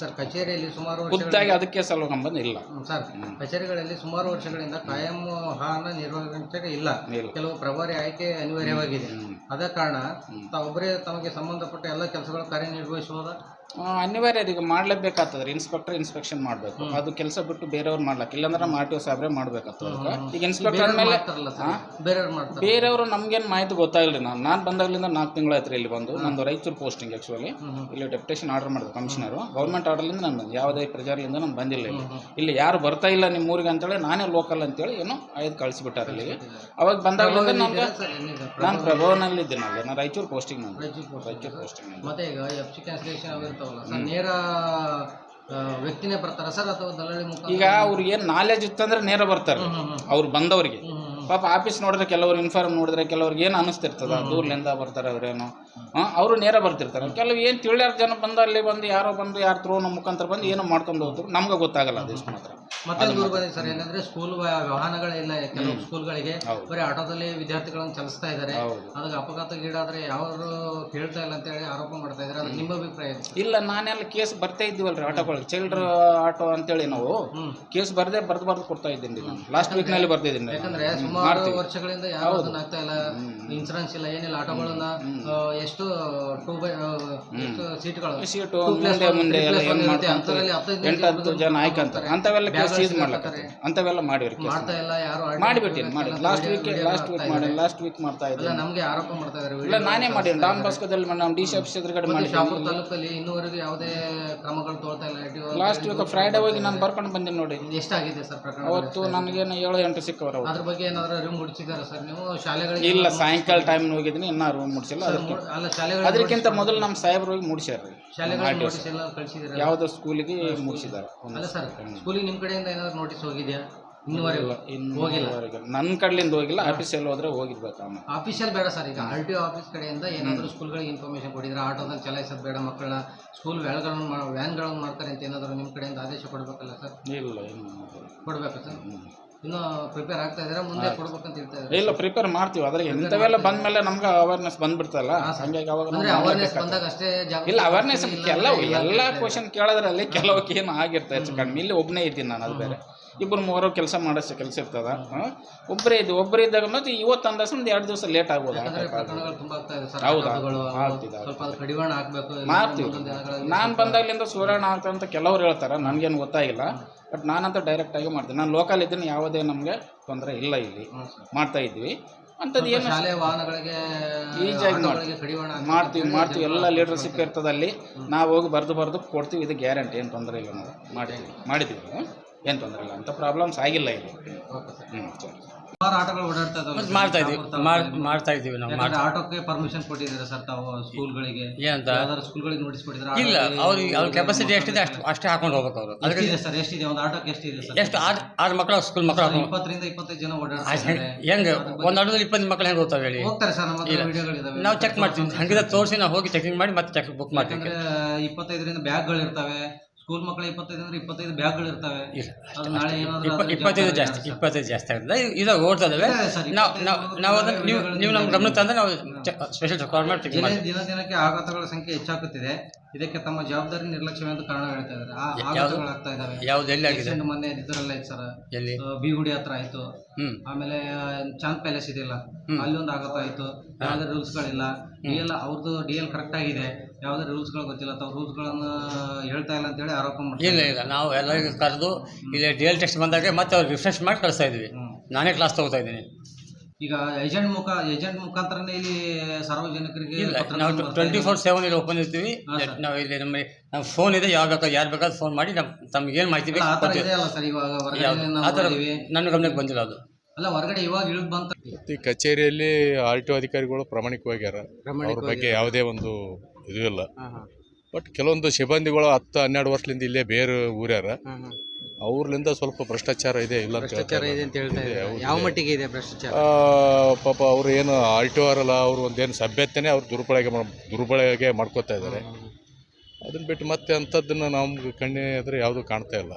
Sir ಕಚೇರಿಯಲ್ಲಿ ಸುಮಾರು ಖುದ್ದಾಗಿ ಅದಕ್ಕೆ ಸಂಬಂಧ ಇಲ್ಲ. ಸರ್ ಕಚೇರಿಗಳಲ್ಲಿ ಸುಮಾರು ವರ್ಷಗಳಿಂದ ಕಾಯಂ ಹಾನ ನಿರ್ವಹಣೆ ಇಲ್ಲ. ಕೆಲವು ಪ್ರಭಾರಿ ಆಯ್ಕೆ ಅನಿವಾರ್ಯವಾಗಿದೆ. ಆದ ಕಾರಣ ತಾವೊಬ್ಬರೇ ತಮಗೆ ಸಂಬಂಧಪಟ್ಟ ಎಲ್ಲ ಕೆಲಸಗಳು ಕಾರ್ಯನಿರ್ವಹಿಸುವುದು ಅನಿವಾರ್ಯ ಈಗ ಮಾಡ್ಲೇಬೇಕಾಗ್ತದೆ. ಇನ್ಸ್ಪೆಕ್ಟರ್ ಇನ್ಸ್ಪೆಕ್ಷನ್ ಮಾಡಬೇಕು. ಅದು ಕೆಲಸ ಬಿಟ್ಟು ಬೇರೆಯವ್ರು ಮಾಡ್ಲಕ್ಕ. ಇಲ್ಲಾಂದ್ರೆ ಆರ್ ಟಿ ಒ ಸಾಬ್ರೆ ಮಾಡ್ಬೇಕಾಗ್ತದೆ ಈಗ ಇನ್ಸ್ಪೆಕ್ಟರ್ ಮೇಲೆ ಬೇರೆಯವ್ರು ನಮ್ಗೇನು ಮಾಹಿತಿ ಗೊತ್ತಾಗಿಲ್ಲ ನಾನು ನಾನು ಬಂದಾಗಲಿಂದ ನಾಲ್ಕು ತಿಂಗಳು ಆಯ್ತು ಇಲ್ಲಿ ಬಂದು. ನಂದು ರಾಯಚೂರು ಪೋಸ್ಟಿಂಗ್ ಆ್ಯಕ್ಚುಲಿ ಇಲ್ಲಿ ಡೆಪ್ಯುಟೇಷನ್ ಆರ್ಡರ್ ಮಾಡಿದ್ರು ಕಮಿಷನರು ಗೌರ್ಮೆಂಟ್ ಆರ್ಡರ್ಲಿಂದ ನಾನು ಬಂದೆ ಯಾವುದೇ ಪ್ರಜಾರಿಯಿಂದ ನಾನು ಬಂದಿಲ್ಲ ಇಲ್ಲಿ. ಇಲ್ಲಿ ಯಾರು ಬರ್ತಾ ಇಲ್ಲ ನಿಮ್ಮ ಊರಿಗೆ ಅಂತೇಳಿ ನಾನೇ ಲೋಕಲ್ ಅಂತೇಳಿ ಏನೋ ಆಯ್ತು ಕಳಿಸ್ಬಿಟ್ಟಾರೆ ಇಲ್ಲಿಗೆ. ಅವಾಗ ಬಂದಾಗಲಿಂದ ನಮ್ಗೆ ನಾನು ಪ್ರಭಾವನಲ್ಲಿ ಇದ್ದೇನೆ ಅಲ್ಲಿ. ನಾನು ರಾಯಚೂರು ಪೋಸ್ಟಿಂಗ್ ನಾನು ರಾಯಚೂರು ರಾಯಚೂರು ಪೋಸ್ಟಿಂಗ್ ಮತ್ತೆ ಈಗ ಎಫ್ ಸಿ ಸರ್ ನೇರ ವ್ಯಕ್ತಿನೇ ಬರ್ತಾರ ಸರ್ ಅಥವಾ ದಲ್ಲಾಳಿ ಮುಖಾಂತರ? ಈಗ ಅವ್ರಿಗೆ ಏನು ನಾಲೆಜ್ ಇತ್ತಂದ್ರೆ ನೇರ ಬರ್ತಾರೆ. ಅವ್ರು ಬಂದವರಿಗೆ. ಪಾಪ ಆಫೀಸ್ ನೋಡಿದ್ರೆ ಕೆಲವರು ಇನ್ಫಾರ್ಮ್ ನೋಡಿದ್ರೆ ಕೆಲವ್ರಿಗೆ ಏನು ಅನಿಸ್ತಿರ್ತದ? ದೂರ್ಲಿಂದ ಬರ್ತಾರೆ ಅವ್ರೇನು. ಅವರು ನೇರ ಬರ್ತಿರ್ತಾರೆ. ಕೆಲವು ಏನು ತಿಳಿಯಾರ ಜನ ಬಂದು ಅಲ್ಲಿ ಬಂದು ಯಾರೋ ಬಂದು ಯಾರು ಥ್ರೂ ನಮ್ಮ ಮುಖಾಂತರ ಬಂದು ಏನೋ ಮಾಡ್ಕೊಂಡು ಹೋದ್ರು. ನಮ್ಗೆ ಗೊತ್ತಾಗಲ್ಲ ಅದಿಷ್ಟು ಮಾತ್ರ. ಮತ್ತೆ ದೂರ ಬಂದಿದೆ ಸರ್ ಏನಂದ್ರೆ ಸ್ಕೂಲ್ ವಾಹನಗಳಿಲ್ಲ ಕೆಲವು ಸ್ಕೂಲ್ಗಳಿಗೆ. ಬರೀ ಆಟೋದಲ್ಲಿ ವಿದ್ಯಾರ್ಥಿಗಳನ್ನು ಚಲಿಸ್ತಾ ಇದ್ದಾರೆ. ಅದಕ್ಕೆ ಅಪಘಾತಗೀಡಾದ್ರೆ ಯಾರು ಕೇಳ್ತಾ ಇಲ್ಲ ಅಂತ ಹೇಳಿ ಆರೋಪ ಮಾಡ್ತಾ ಇದ್ದಾರೆ ಅದಕ್ಕೆ ನಿಮ್ಮ ಅಭಿಪ್ರಾಯ? ಇಲ್ಲ ನಾನೆಲ್ಲ ಕೇಸ್ ಬರ್ತಾ ಇದ್ದೀವಲ್ರಿ ಆಟೋಗಳಿಗೆ ಚೈಲ್ಡ್ರ್ ಆಟೋ ಅಂತೇಳಿ ನಾವು ಕೇಸ್ ಬರ್ದೇ ಬರ್ದು ಬರ್ದು ಕೊಡ್ತಾ ಇದ್ದೀನಿ ನಾನು. ವೀಕ್ನಲ್ಲಿ ಬರ್ತಿದ್ದೀನಿ ಯಾಕಂದ್ರೆ ಸುಮಾರು ವರ್ಷಗಳಿಂದ ಯಾವ ಆಗ್ತಾ ಇಲ್ಲ. ಇನ್ಸೂರೆನ್ಸ್ ಇಲ್ಲ ಏನಿಲ್ಲ. ಆಟೋಗಳನ್ನ ಎಷ್ಟು ಟೂ ಬೈ ಸೀಟ್ಗಳು. ಸೀಟು ಮುಂದೆ ಮುಂದೆ ಎಲ್ಲ ಏನು. ಮಾಡ್ಕೊಂತ ಎಂಟು ಹತ್ತು ಜನ ಆಯ್ಕಂತಾರೆ ಅಂಥವೆಲ್ಲ ಸೀಸ್ ಮಾಡ್ಲಕ್ಕೆ ಅಂಥವೆಲ್ಲ ಮಾಡಿವ್ರಿ ಮಾಡ್ತಾ ಇಲ್ಲ ಯಾರು ಮಾಡಿಬಿಟ್ಟಿನಿ ಮಾಡಿ ಲಾಸ್ಟ್ ವೀಕ್ ಲಾಸ್ಟ್ ವೀಕ್ ಮಾಡಿ ಲಾಸ್ಟ್ ವೀಕ್ ಮಾಡ್ತಾ ಇದ್ದೆ ನಮ್ಗೆ ಆರೋಪ ಮಾಡ್ತಾ ಇದ್ದಾರೆ ಇಲ್ಲ ನಾನೇ ಮಾಡೀನಿ ಡಾನ್ ಬಾಸ್ಕೋದಲ್ಲಿ ನಮ್ಮ ಡಿ ಸಿ ಆಫೀಸ್ ಎದುರುಗಡೆ ಮಾಡಿ ಮಾಡಿದ್ದೀನಿ ತಾಲೂಕಲ್ಲಿ ಇನ್ನೂವರೆಗೂ ಯಾವುದೇ ಕ್ರಮಗಳು ತೋಳ್ತಾ ಇಲ್ಲ. ಲಾಸ್ಟ್ ವೀಕ್ ಫ್ರೈಡೇ ಹೋಗಿ ನಾನು ಬರ್ಕೊಂಡು ಬಂದೆ ನೋಡಿ. ಎಷ್ಟಾಗಿದೆ ಸರ್ ಪ್ರಕರಣ? ಅವತ್ತು ನನಗೇನು ಏಳು ಎಂಟು ಸಿಕ್ಕವರು. ಅದ್ರ ಬಗ್ಗೆ ಏನಾದ್ರೂ ರೂಮ್ ಮೂಡಿಸಿದಾರ ಸರ್ ನೀವು? ಶಾಲೆಗಳಿಗೆ ಇಲ್ಲ ಸಾಯಂಕಾಲ ಟೈಮ್ ಹೋಗಿದ್ದೀನಿ ಇನ್ನೂ ರೂಮ್ ಮುಡಿಸಿಲ್ಲ ಅಲ್ಲ ಶಾಲೆಗಳ ಅದಕ್ಕಿಂತ ಮೊದಲು ನಮ್ಮ ಸಾಹೇಬ್ರು ಹೋಗಿ ಮುಡಿಸ್ಯಾರ ಶಾಲೆಗಳ ನೋಟಿಸ್ ಎಲ್ಲ ಕಳಿಸಿದಿರ ಯಾವುದೋ ಸ್ಕೂಲಿಗೆ ಮುಗಿಸಿದ್ದಾರೆ. ಅಲ್ಲ ಸರ್ ಸ್ಕೂಲಿಗೆ ನಿಮ್ ಕಡೆಯಿಂದ ಏನಾದ್ರು ನೋಟಿಸ್ ಹೋಗಿದ್ಯಾ? ಇನ್ನುವರೆಗೂ? ಹೋಗಿಲ್ಲ? ನನ್ನ ಕಡೆಯಿಂದ ಹೋಗಿಲ್ಲ ಆಫೀಸಲ್ಲಿ ಹೋದ್ರೆ ಹೋಗಿರ್ಬೇಕು ಆಫೀಸಲ್ಲಿ ಬೇಡ ಸರ್ ಈಗ ಆರ್ ಟಿ ಒ ಆಫೀಸ್ ಕಡೆಯಿಂದ ಏನಾದರೂ ಸ್ಕೂಲ್ಗಳಿಗೆ ಇನ್ಫಾರ್ಮೇಶನ್ ಕೊಟ್ಟಿದ್ರೆ ಆಟೋದಲ್ಲಿ ಚಲಾಯಿಸೋದು ಬೇಡ ಮಕ್ಕಳನ್ನ ಸ್ಕೂಲ್ ವ್ಯಾನ್ಗಳನ್ನು ವ್ಯಾನ್ಗಳನ್ನು ಮಾಡ್ತಾರೆ ಅಂತ ಏನಾದರೂ ನಿಮ್ಮ ಕಡೆಯಿಂದ ಆದೇಶ ಕೊಡಬೇಕಲ್ಲ ಸರ್ ಇಲ್ಲ ಏನು ಕೊಡಬೇಕಾ ಸರ್ ಇನ್ನೂ ಪ್ರಿಪೇರ್ ಆಗ್ತಾ ಇದ್ದೀರಾ ಮುಂದೆ ಕೊಡ್ಬೇಕಂತ ಹೇಳ್ತಾ ಇದ್ದಾರೆ ಇಲ್ಲ ಪ್ರಿಪೇರ್ ಮಾಡ್ತೀವಿ. ಅದ್ರಾಗ ಇಂಥವೆಲ್ಲ ಬಂದ್ಮೇಲೆ ನಮ್ಗೆ ಅವೇರ್ನೆಸ್ ಬಂದ್ಬಿಡ್ತಲ್ಲ ಹಂಗಾಗಿ ಅವಾಗ ಅಂದ್ರೆ ನಾವು ಅವೇರ್ನೆಸ್ ಮಾಡ್ಬೇಕಾಗ್ತದೆ. ಬಂದಾಗ ಅಷ್ಟೇ ಜಾಗೃತಿ ಇಲ್ಲ ಅವೇರ್ನೆಸ್ ಕೆಲವು ಎಲ್ಲ ಕ್ವಶನ್ ಕೇಳೋದ್ರಲ್ಲಿ ಕೆಲವಕ್ಕೆ ಏನು ಆಗಿರ್ತದೆ ಹೆಚ್ಚು ಕಡಿಮೆ ಇಲ್ಲಿ ಒಬ್ಬನೇ ಇದ್ದೀನಿ ನಾನು ಅದು ಬೇರೆ. ಇಬ್ಬರು ಮೂವರು ಕೆಲಸ ಮಾಡೋಷ್ಟು ಕೆಲಸ ಇರ್ತದ. ಒಬ್ಬರೇ ಇದ್ದು ಒಬ್ಬರೇ ಇದ್ದಾಗ ಮತ್ತೆ ಇವತ್ತು ಅಂದಾಜು ಒಂದು ಎರಡು ದಿವಸ ಲೇಟ್ ಆಗ್ಬೋದು. ಇದೆ ಹೌದಾ? ಮಾಡ್ತೀವಿ. ನಾನು ಬಂದಾಗಲಿಂದ ಸುವರ್ಣ ಆಗ್ತಾ ಅಂತ ಕೆಲವ್ರು ಹೇಳ್ತಾರೆ. ನನಗೇನು ಗೊತ್ತಾಗಿಲ್ಲ. ಬಟ್ ನಾನಂತೂ ಡೈರೆಕ್ಟಾಗಿ ಮಾಡ್ತೀನಿ. ನಾನು ಲೋಕಲ್ ಇದ್ದೀನಿ ಯಾವುದೇ ನಮಗೆ ತೊಂದರೆ ಇಲ್ಲ ಇಲ್ಲಿ. ಮಾಡ್ತಾ ಇದ್ವಿ. ಅಂಥದ್ದು ಏನು ಶಾಲೆ ವಾಹನಗಳಿಗೆ ಈಜಿಯಾಗಿ ಮಾಡ್ತೀವಿ. ಮಾಡ್ತೀವಿ ಜನ ಎಲ್ಲ ಲೀಡರ್ಶಿಪ್ ಇರ್ತದೆ ಅಲ್ಲಿ ನಾವು ಹೋಗಿ ಬರೆದು ಬರೆದು ಕೊಡ್ತೀವಿ. ಇದು ಗ್ಯಾರಂಟಿ ಏನು ತೊಂದರೆ ಇಲ್ಲ ನಾವು. ಮಾಡಿದ್ವಿ. ಮಾಡಿದ್ದೀವಿ ಏನು ತೊಂದರೆ ಇಲ್ಲ. ಅಂಥ ಪ್ರಾಬ್ಲಮ್ಸ್ ಆಗಿಲ್ಲ ಇಲ್ಲಿ. ಹ್ಞೂ ಸರಿ. ಸುಮಾರು ಆಟೋಗಳು ಓಡಾಡ್ತಾ ಇದಾವೆ. ಮಾಡ್ತಾ ಇದೀವಿ ಮಾಡ್- ಮಾಡ್ತಾ ಇದೀವಿ ನಾವು ಯಾಕಂದ್ರೆ ಆಟೋಕ್ಕೆ ಪರ್ಮಿಷನ್ ಕೊಟ್ಟಿದ್ದೀರಾ ಸರ್ ತಾವು ಸ್ಕೂಲ್ಗಳಿಗೆ. ಏನಂತ? ಯಾವ್ದಾದ್ರು ಸ್ಕೂಲ್ಗಳಿಗೆ ನೋಟಿಸ್ ಕೊಟ್ಟಿದ್ದೀರಾ. ಇಲ್ಲ ಅವ್ರಿಗೆ ಅವ್ರ ಕೆಪಾಸಿಟಿ ಎಷ್ಟಿದೆ ಅಷ್ಟು ಅಷ್ಟೇ ಹಾಕೊಂಡು ಹೋಗ್ಬೇಕು ಅವರು. ಅದಕ್ಕೆ ಎಷ್ಟಿದೆ ಸರ್? ಎಷ್ಟಿದೆ? ಒಂದು ಆಟೋಕ್ಕೆ ಎಷ್ಟಿದೆ ಸರ್? ಎಷ್ಟು? ಆರು ಆರು ಮಕ್ಕಳು ಸ್ಕೂಲ್ ಮಕ್ಕಳು ಹಾಕೊಂಡು ಇಪ್ಪತ್ತರಿಂದ ಇಪ್ಪತ್ತೈದು ಜನ ಓಡಾಡ್ತಾ ಆಯ್ತು, ಇದ್ದಾರೆ. ಹೆಂಗೆ? ಒಂದು ಆಟೋದಲ್ಲಿ ಇಪ್ಪತ್ತು ಮಕ್ಕಳು ಹೆಂಗೆ ಹೋಗ್ತಾವೆ ಹೇಳಿ? ಹೋಗ್ತಾರೆ ಸರ್ ನಮ್ಮ ಹತ್ರ. ವಿಡಿಯೋಗಳಿದಾವೆ ನಾವು ಚೆಕ್ ಮಾಡ್ತೀವಿ. ಹಂಗಿದ್ರೆ ತೋರಿಸಿ ನಾವು ಹೋಗಿ ಚೆಕಿಂಗ್ ಮಾಡಿ ಮತ್ತೆ ಚೆಕ್ ಬುಕ್ ಮಾಡ್ತೀವಿ. ಯಾಕಂದ್ರೆ ಇಪ್ಪತ್ತೈದರಿಂದ ಬ್ಯಾಗ್ಗಳು ಇರ್ತವೆ ಸ್ಕೂಲ್ ಮಕ್ಕಳು ಇಪ್ಪತ್ತೈದು ಅಂದ್ರೆ ಇಪ್ಪತ್ತೈದು ಬ್ಯಾಗ್ಗಳು ಇರ್ತವೆ. ಅದು ನಾಳೆ ಏನಾದ್ರು ಇಪ್ಪ ಅದ್ರ ಇಪ್ಪತ್ತೈದು ಜಾಸ್ತಿ? ಇಪ್ಪತ್ತೈದು ಜಾಸ್ತಿ ಆಗುತ್ತೆ. ಇದು ಓಡ್ತಾ ಇದಾವೆ ಸರ್, ನಾವು ನಾವು ನಾವು ಅದನ್ನು ನೀವು ನೀವು ನಮ್ಮ ಗಮನ ತಂದ್ರೆ ನಾವು ಸ್ಪೆಷಲ್ ದಿನ ಮಾಡ್ತೀವಿ. ದಿನ ದಿನಕ್ಕೆ ಆಘಾತಗಳ ಸಂಖ್ಯೆ ಹೆಚ್ಚಾಗುತ್ತಿದೆ. ಇದಕ್ಕೆ ತಮ್ಮ ಜವಾಬ್ದಾರಿ ನಿರ್ಲಕ್ಷ್ಯ ಅಂತ ಕಾರಣ ಹೇಳ್ತಾ ಇದ್ದಾರೆ. ಆ ಯಾವ್ದು? ಆಘಾತಗಳು ಆಗ್ತಾ ಇದಾವೆ ಯಾವ್ದು? ಎಲ್ಲಿ ಆಗಿದೆ? ಮೊನ್ನೆ ಇದರಲ್ಲ ಸರ್. ಎಲ್ಲಿ? ಬಿಗುಡಿ ಹತ್ರ ಆಯ್ತು. ಹ್ಮ್. ಆಮೇಲೆ ಚಾಂದ್ ಪ್ಯಾಲೇಸ್ ಇದೆಯಲ್ಲ ಅಲ್ಲಿ ಒಂದು ಆಘಾತ ಆಯ್ತು. ಯಾವುದೇ ರೂಲ್ಸ್ಗಳಿಲ್ಲ ಡಿ ಎಲ್ ಅವ್ರದ್ದು ಡಿ ಎಲ್ ಕರೆಕ್ಟ್ ಆಗಿದೆ. ಯಾವುದೇ ರೂಲ್ಸ್ಗಳು ಗೊತ್ತಿಲ್ಲ. ತಾವು ರೂಲ್ಸ್ಗಳನ್ನು ಹೇಳ್ತಾ ಇಲ್ಲ ಅಂತೇಳಿ ಆರೋಪ ಮಾಡ್ತಾರೆ ಇಲ್ಲ ಇಲ್ಲ. ನಾವು ಎಲ್ಲರಿಗೂ ಕರೆದು ಇಲ್ಲಿ ಡಿ ಎಲ್ ಟೆಸ್ಟ್ ಬಂದಾಗ ಮತ್ತೆ ಅವ್ರು ರಿಫ್ರೆಶ್ ಮಾಡಿ ಕಳಿಸ್ತಾ ಇದ್ವಿ ನಾನೇ ಕ್ಲಾಸ್ ತಗೋತಾ ಇದ್ದೀನಿ. ಈಗ ಏಜೆಂಟ್ ಮುಖ ಏಜೆಂಟ್ ಮುಖಾಂತರನೇ ಇಲ್ಲಿ ಸಾರ್ವಜನಿಕರಿಗೆ ಇಲ್ಲ ನಾವು ಟ್ವೆಂಟಿ. ಫೋರ್ ಸೆವೆನ್ ಇಲ್ಲಿ ಓಪನ್ ಇರ್ತೀವಿ. ನಾವು ಇಲ್ಲಿ ನಮ್ಮ ನಮ್ಮ ಫೋನ್ ಇದೆ ಯಾವಾಗ ಬೇಕಾದ್ರೆ ಯಾರು ಬೇಕಾದ್ರೆ ಫೋನ್ ಮಾಡಿ ನಮ್ಮ ತಮ್ಗೆ ಏನು ಮಾಹಿತಿ ಬೇಕು ಆ ಥರ ಕೊಡ್ತೀವಿ. ಇದೆ ಅಲ್ಲ ಸರ್ ಇವಾಗ ಹೊರಗಡೆ ನಾವು ಥರ. ನನ್ನ ಗಮನಕ್ಕೆ ಬಂದಿಲ್ಲ ಅದು. ಅಲ್ಲ ಹೊರಗಡೆ ಇವಾಗ ಇಳಿದು ಬಂತ ಈ ಕಚೇರಿಯಲ್ಲಿ ಆರ್ ಟಿ ಒ ಅಧಿಕಾರಿಗಳು ಪ್ರಾಮಾಣಿಕವಾಗ್ಯಾರ ಅವ್ರ ಬಗ್ಗೆ ಯಾವುದೇ ಒಂದು ಇದು ಇಲ್ಲ. ಬಟ್ ಕೆಲವೊಂದು ಸಿಬ್ಬಂದಿಗಳು ಹತ್ತು ಹನ್ನೆರಡು ವರ್ಷದಿಂದ ಇಲ್ಲೇ ಬೇರೆ ಊರ್ಯಾರ. ಅವ್ರಲಿಂದ ಸ್ವಲ್ಪ ಭ್ರಷ್ಟಾಚಾರ ಇದೆ ಇಲ್ಲ ಅಂತ ಹೇಳ್ತಾ ಇಲ್ಲ. ಅಂತ ಹೇಳ್ತಾ ಇದೆ, ಯಾವ ಮಟ್ಟಿಗೆ ಇದೆ ಭ್ರಷ್ಟಾಚಾರ? ಆ, ಪಾಪ ಅವ್ರು ಏನು ಆರ್ ಟಿ ಅಲ್ಲ ಅವ್ರು ಒಂದೇನು ಸಭ್ಯತೆನೇ ಅವ್ರು ದುರ್ಬಳಕೆ ಮಾಡ್- ದುರ್ಬಳಕೆ ಮಾಡ್ಕೋತಾ ಇದ್ದಾರೆ. ಅದನ್ನ ಬಿಟ್ಟು ಮತ್ತೆ ಅಂಥದ್ದನ್ನ ನಮ್ಗೆ ಕಣ್ಣೆ ಎದುರು ಯಾವುದೂ ಕಾಣ್ತಾ ಇಲ್ಲ.